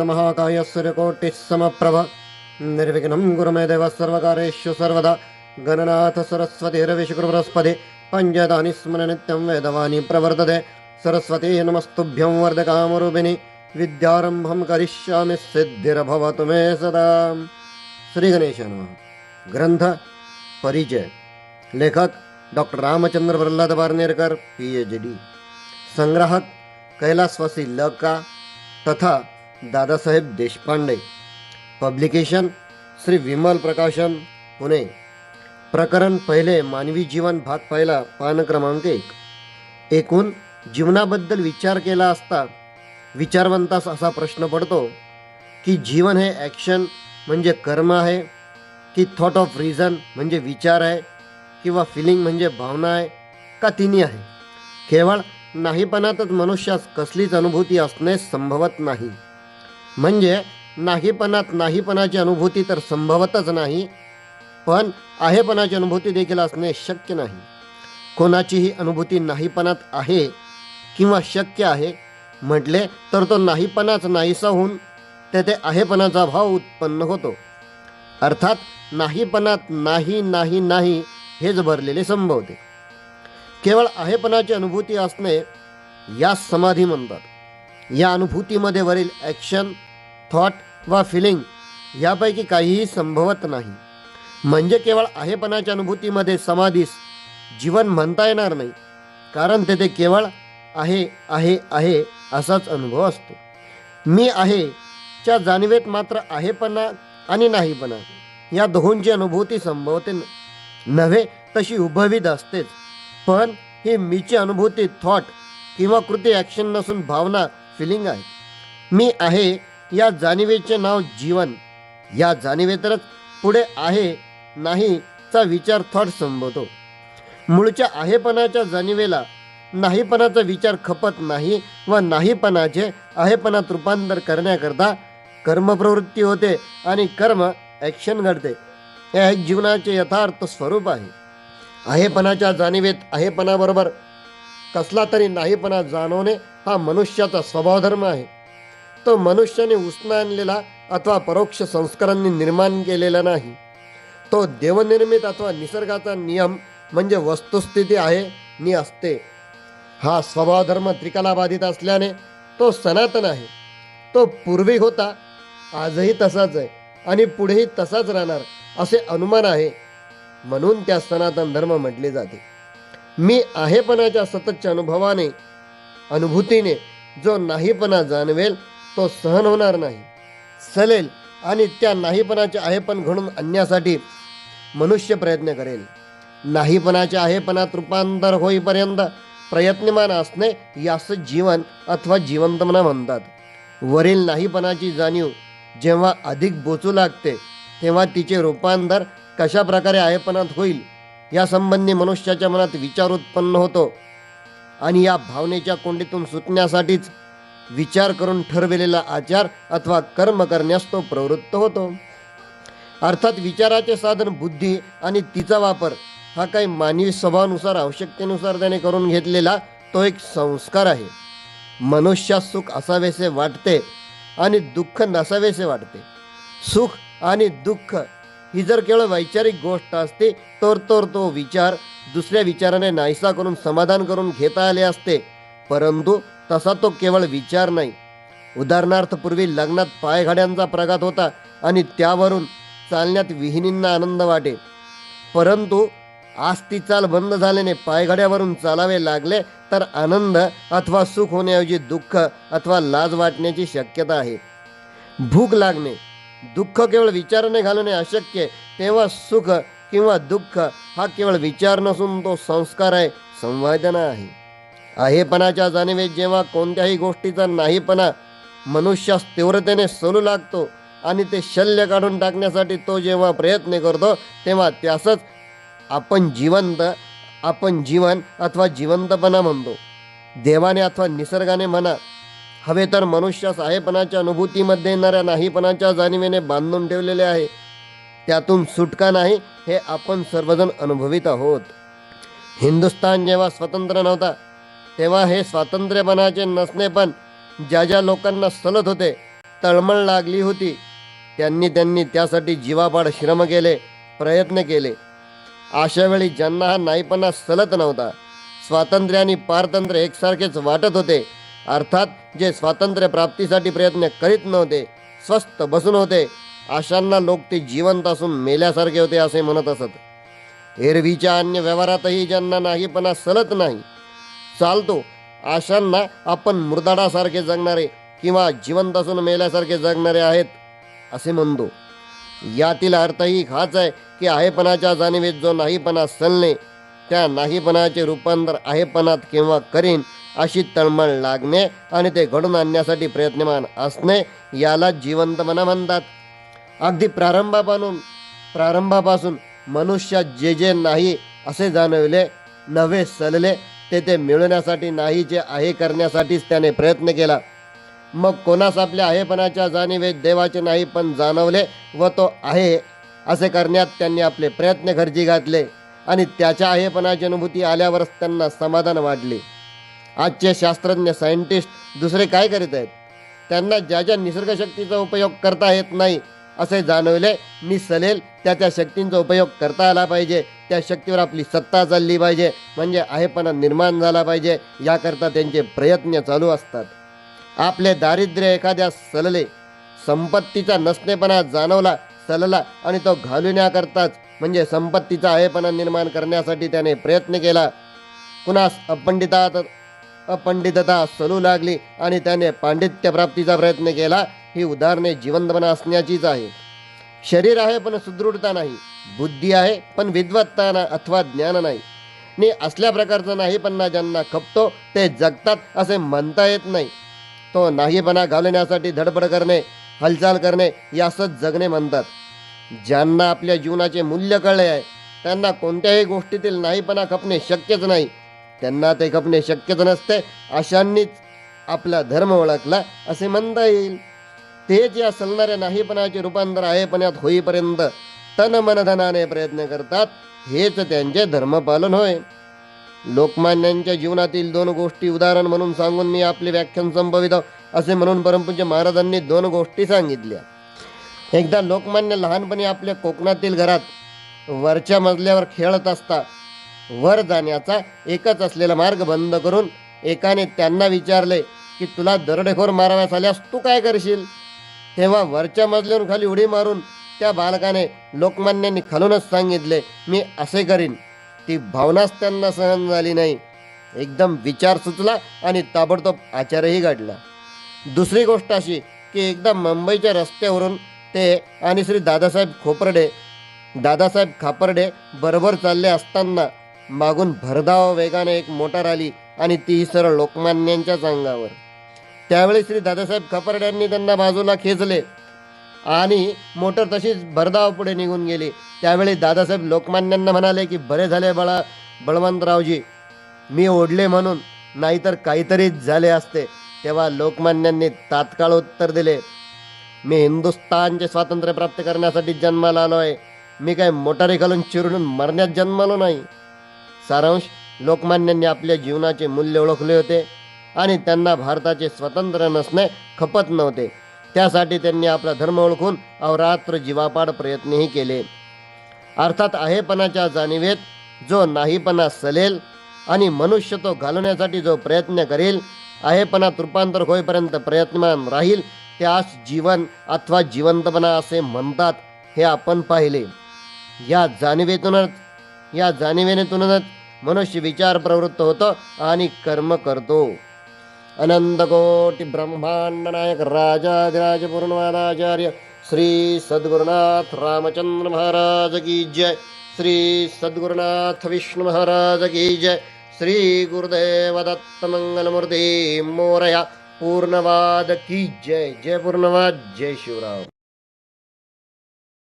वक्रतुण्डमहाकाय सूर्यकोटिः समप्रभ निर्विघ्नं गुरु मे देवः सर्वकारेषु सर्वदा। गणनाथ सरस्वतीर्विशुकुर्बृहस्पति पञ्चदानि स्मर नित्यं वेदवाणी प्रवर्तते। सरस्वती नमस्तुभ्यं वर्धकामरूपिणि। विद्यारम्भं करिष्यामि सिद्धिर्भवतु मे सदा। श्रीगणेश ग्रंथ परिचय। लेखक doctor Ramchandra Pralhad Barnerkar P H D संग्राहक कैलासवासी लका तथा दादासाहेब देशपांडे. पब्लिकेशन श्री विमल प्रकाशन पुणे. प्रकरण पहिले मानवी जीवन भाग पहिला पान क्रमांक एक. एकूण जीवनाबद्दल विचार केला असता विचारवंतास असा प्रश्न पडतो की जीवन हे ॲक्शन म्हणजे कर्म आहे की थॉट ऑफ रिझन म्हणजे विचार आहे किंवा फिलिंग म्हणजे भावना आहे का तिन्ही आहे? केवळ नाहीपणातच मनुष्यास कसलीच अनुभूती असणे संभवत नाही. म्हणजे नाहीपणात नाहीपणाची अनुभूती तर संभवतच नाही पण आहेपणाची अनुभूती देखील असणे शक्य नाही. कोणाचीही अनुभूती नाहीपणात आहे किंवा शक्य आहे म्हटले तर तो नाहीपणाच नाहीसा होऊन तेथे आहेपणाचा भाव उत्पन्न होतो. अर्थात नाहीपणात नाही नाही नाही हेच भरलेले संभवते. केवळ आहेपणाची अनुभूती असणे यास समाधी म्हणतात. या अनुभूतीमध्ये वरील ॲक्शन थॉट वा फिलिंग यापैकी काहीही संभवत नाही. म्हणजे केवळ आहेपणाच्या अनुभूतीमध्ये समाधीस जीवन म्हणता येणार नाही. कारण तेथे केवळ आहे आहे आहे असाच अनुभव असतो. मी आहे च्या जाणीवेत मात्र आहेपणा आणि नाहीपणा या दोहोंची अनुभूती संभवते नव्हे तशी उभवीत असतेच. पण ही मीची अनुभूती थॉट किंवा कृती ॲक्शन नसून भावना फिलिंग आहे. मी आहे या जाणीवेचे नाव जीवन. या जाणीवेतरच पुढे आहे नाही चा विचार थॉट संभवतो. मूळच्या आहेपणाच्या जाणीवेला नाहीपणाचा विचार खपत नाही व नाहीपणाचे आहेपणात रूपांतर करण्याकरता कर्मप्रवृत्ती होते आणि कर्म ॲक्शन घडते. हे जीवनाचे यथार्थ स्वरूप आहे. आहेपणाच्या जाणीवेत आहेपणाबरोबर कसला तरी नाहीपणा जाणवणे हा मनुष्याचा स्वभावधर्म आहे. तो मनुष्याने उसना आणलेला अथवा परोक्ष संस्कारांनी निर्माण केलेला नाही. तो देवनिर्मित अथवा निसर्गाचा नियम म्हणजे वस्तुस्थिती आहे नि असते. हा स्वभावधर्म त्रिकलाबाधित असल्याने तो सनातन आहे. तो पूर्वी होता आजही तसाच आहे आणि पुढेही तसाच राहणार असे अनुमान आहे. म्हणून त्या सनातन धर्म म्हटले जाते. मी आहेपणाच्या सततच्या अनुभवाने अनुभूतीने जो नाहीपणा जाणवेल तो सहन होणार नाही. सलेल आणि त्या नाहीपणाचे आहेपण घडून आणण्यासाठी मनुष्य प्रयत्न करेल. नाहीपणाच्या आहेपणात रूपांतर होईपर्यंत प्रयत्नमान असणे यास जीवन अथवा जिवंतपणा म्हणतात. वरील नाहीपणाची जाणीव जेव्हा अधिक बोचू लागते तेव्हा तिचे रूपांतर कशा प्रकारे आहेपणात होईल यासंबंधी मनुष्याच्या मनात विचार उत्पन्न होतो आणि या भावनेच्या कोंडीतून सुटण्यासाठीच विचार करून ठरविलेला आचार अथवा कर्म करण्यास तो प्रवृत्त होतो. अर्थात विचाराचे साधन बुद्धी आणि तिचा वापर हा काही मानवी स्वभावानुसार आवश्यकतेनुसार त्याने करून घेतलेला तो एक संस्कार आहे. मनुष्यास सुख असावेसे वाटते आणि दुःख नसावेसे वाटते. सुख आणि दुःख ही जर केवळ वैचारिक गोष्ट असते तर तर तो विचार दुसऱ्या विचाराने नाहीसा करून समाधान करून घेता आले असते. परंतु तसा तो केवळ विचार नाही. उदाहरणार्थ पूर्वी लग्नात पायघड्यांचा प्रघात होता आणि त्यावरून चालण्यात विहिणींना आनंद वाटे. परंतु आज ती चाल बंद झाल्याने पायघड्यावरून चालावे लागले तर आनंद अथवा सुख होण्याऐवजी दुःख अथवा लाज वाटण्याची शक्यता आहे. भूक लागणे दुःख केवळ विचाराने घालवणे अशक्य तेव्हा सुख किंवा दुःख हा केवळ विचार नसून तो संस्कार आहे संवेदना आहे. आहेपणाच्या जाणीवेत जेव्हा कोणत्याही गोष्टीचा नाहीपणा मनुष्यास तीव्रतेने सलू लागतो आणि ते शल्य काढून टाकण्यासाठी तो जेव्हा प्रयत्न करतो तेव्हा त्यासच आपण जिवंत आपण जीवन अथवा जिवंतपणा म्हणतो. देवाने अथवा निसर्गाने म्हणा हवे तर मनुष्यास आहेपणाच्या अनुभूतीमध्ये येणाऱ्या नाहीपणाच्या जाणीवेने बांधून ठेवलेले आहे. त्यातून सुटका नाही हे आपण सर्वजण अनुभवित आहोत. हिंदुस्थान जेव्हा स्वतंत्र नव्हता तेव्हा हे स्वातंत्र्यपणाचे नसणे पण ज्या ज्या लोकांना सलत होते तळमळ लागली होती त्यांनी त्यांनी त्यासाठी जीवापाड श्रम केले प्रयत्न केले. अशावेळी ज्यांना हा नाहीपणा सलत नव्हता स्वातंत्र्य आणि पारतंत्र्य एकसारखेच वाटत होते अर्थात जे स्वातंत्र्य प्राप्तीसाठी प्रयत्न करीत नव्हते स्वस्थ बसून होते अशांना लोक ते जिवंत असून मेल्यासारखे होते असे म्हणत असत. एरवीच्या अन्य व्यवहारातही ज्यांना नाहीपणा सलत नाही चालतो. अशांना आपण मृदाडासारखे जगणारे किंवा जिवंत असून मेल्यासारखे जगणारे आहेत असे म्हणतो. यातील अर्थही हाच आहे की आहेपणाच्या जाणीवेत जो नाहीपणा सलणे त्या नाहीपणाचे रूपांतर आहेपणात किंवा करीन अशी तळमळ लागणे आणि ते घडून आणण्यासाठी प्रयत्नमान असणे याला जिवंतपणा म्हणतात. अगदी प्रारंभापासून प्रारंभापासून मनुष्यात जे जे नाही असे जाणवले नव्हे सलले ते ते मिळवण्यासाठी नाहीचे आहे करण्यासाठीच त्याने प्रयत्न केला. मग कोणास आपल्या आहेपणाच्या जाणीवेत देवाचे नाही पण जाणवले व तो आहे असे करण्यात त्यांनी आपले प्रयत्न खर्ची घातले आणि त्याच्या आहेपणाची अनुभूती आल्यावरच त्यांना समाधान वाढले आजचे शास्त्रज्ञ सायंटिस्ट दुसरे काय करीत आहेत? त्यांना ज्या ज्या निसर्गशक्तीचा उपयोग करता येत नाही असे जाणवले. मी सलेल. त्या त्या शक्तींचा उपयोग करता आला पाहिजे. त्या शक्तीवर आपली सत्ता चालली पाहिजे. म्हणजे आहेपणा निर्माण झाला पाहिजे. याकरता त्यांचे प्रयत्न चालू असतात. आपले दारिद्र्य एखाद्या सलले संपत्तीचा नसणेपणा जाणवला सलला आणि तो घालविण्याकरताच म्हणजे संपत्तीचा आहेपणा निर्माण करण्यासाठी त्याने प्रयत्न केला. कुणास अपंडितात अपंडितता सलू लागली आणि त्याने पांडित्य प्राप्तीचा प्रयत्न केला. ही उदाहरणे जिवंतपणा असण्याचीच आहे. शरीर आहे पण सुदृढता नाही. बुद्धी आहे पण विद्वत्ता ना अथवा ज्ञान नाही. नी असल्या प्रकारचं नाहीपणा ज्यांना खपतो ते जगतात असे म्हणता येत नाही. तो नाहीपणा घालवण्यासाठी धडपड करणे हालचाल करणे यासच जगणे म्हणतात. ज्यांना आपल्या जीवनाचे मूल्य कळले आहे त्यांना कोणत्याही गोष्टीतील नाहीपणा खपणे शक्यच नाही. त्यांना ते खपणे शक्यच नसते अशांनीच आपला धर्म ओळखला असे म्हणता येईल. तेच या सलणाऱ्या नाहीपणाचे रूपांतर आहेपणात होईपर्यंत तन मनधनाने प्रयत्न करतात हेच त्यांचे धर्मपालन होय. लोकमान्यांच्या जीवनातील दोन गोष्टी उदाहरण म्हणून सांगून मी आपले व्याख्यान संभवित असे म्हणून परमपूज्य महाराजांनी दोन गोष्टी सांगितल्या. एकदा लोकमान्य लहानपणी आपल्या कोकणातील घरात वरच्या मजल्यावर खेळत असता वर जाण्याचा एकच असलेला मार्ग बंद करून एकाने त्यांना विचारले की तुला दरडेखोर माराव्यास आल्यास तू काय करशील? तेव्हा वरच्या मजल्यावरून खाली उडी मारून त्या बालकाने लोकमान्यांनी खालूनच सांगितले मी असे करीन. ती भावनाच त्यांना सहन झाली नाही. एकदम विचार सुचला आणि ताबडतोब आचारही घडला दुसरी गोष्ट अशी की एकदा मुंबईच्या रस्त्यावरून ते आणि श्री दादासाहेब खोपरडे दादासाहेब खापर्डे बरोबर चालले असताना मागून भरधाव वेगाने एक मोटार आली आणि ती सरळ लोकमान्यांच्याच अंगावर. त्यावेळी श्री दादासाहेब खापर्ड्यांनी त्यांना बाजूला खेचले. आणि मोटर तशीच भरधाव पुढे निघून गेली. त्यावेळी दादासाहेब लोकमान्यांना म्हणाले की बरे झाले बळा बळवंतरावजी. मी ओढले म्हणून नाहीतर काहीतरीच झाले असते. तेव्हा लोकमान्यांनी तात्काळ उत्तर दिले. मी हिंदुस्थानचे स्वातंत्र्य प्राप्त करण्यासाठी जन्माला आलो आहे. मी काय मोटारी घालून चिरून मरण्यात जन्मालो नाही. सारांश लोकमान्यांनी आपल्या जीवनाचे मूल्य ओळखले होते. आणि त्यांना भारताचे स्वतंत्र नसणे खपत नव्हते. त्यासाठी त्यांनी आपला धर्म ओळखून अवरात्र जीवापाड प्रयत्नही केले. अर्थात आहेपणाच्या जाणीवेत जो नाहीपणा सलेल आणि मनुष्य तो घालवण्यासाठी जो प्रयत्न करेल आहेपणात रूपांतर होईपर्यंत प्रयत्नमान राहील त्यास जीवन अथवा जिवंतपणा असे म्हणतात हे आपण पाहिले. या जाणीवेतूनच या जाणीवेनेतूनच मनुष्य विचार प्रवृत्त होतो आणि कर्म करतो. अनंत कोटी ब्रह्मांड नायक राजाधिराज पूर्णवादाचार्य श्री सद्गुरुनाथ रामचंद्र महाराज की जय। श्री सद्गुरुनाथ विष्णु महाराज की जय। श्री गुरुदेव दत्त मंगलमूर्ती मोरया पूर्णवाद की जय। जय पूर्णवाद। जय शिवराम